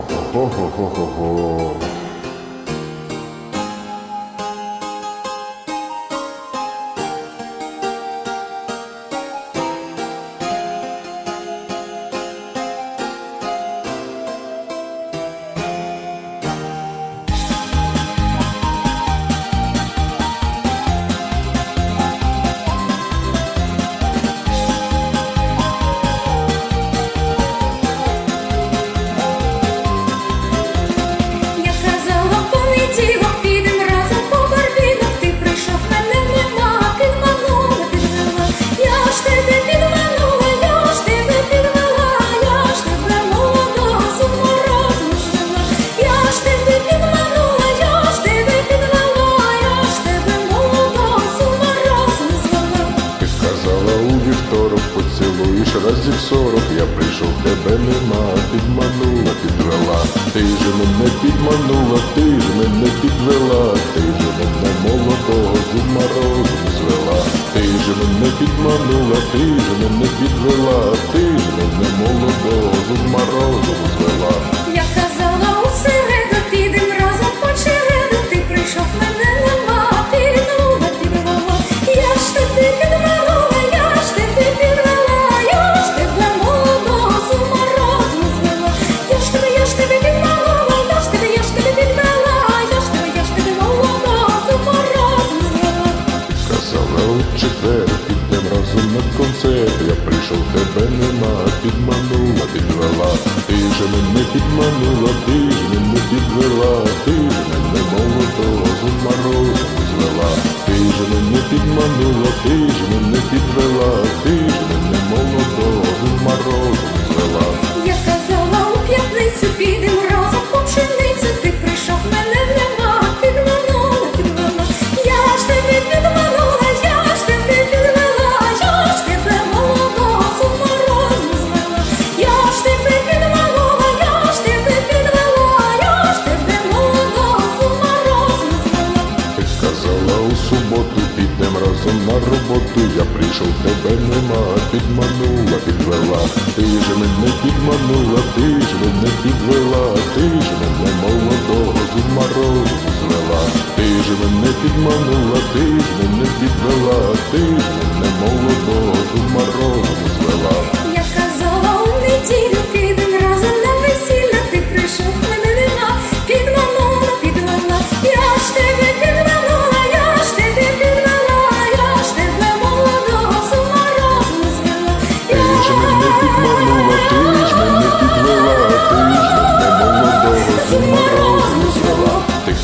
ほほほほほほほ Ти ж мене підманула, ти ж мене підвела, ти ж мене молодого з морозом звела. Ти ж мене підманула, ти ж мене підвела, ти ж мене молодого з морозом звела. Підвела. Ти ж мене підманула, ти ж мене підвела, ти ж мене молодого з ума розуму звела. Ти ж мене підманула, ти ж мене підвела, ти ж мене молодого з ума роботу. Я прийшов, тебе нема, підманула, підвела. Ти ж мене підманула, ти ж мене підвела, ти ж мене молодого з морозу звела. Ти ж мене підманула, ти ж мене підвела, ти ж мене молодого з морозу звела.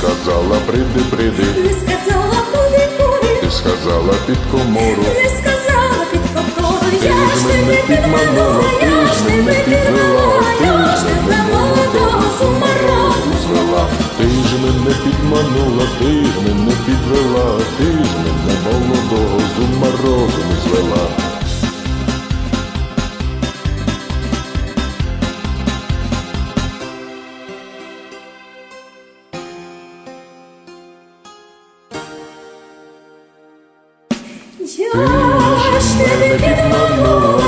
Ти казала, прийди, прийди, Не сказала, куди, куди, ти сказала під комору. не сказала під контору. Я ж тебе підманула, я ж тебе підвела, ти я ж мене молодого ума звела. Ти ж мене підманула, ти ж мене підвела, ти ж мене молодого з ума розуму звела. Я ж тебе підманула,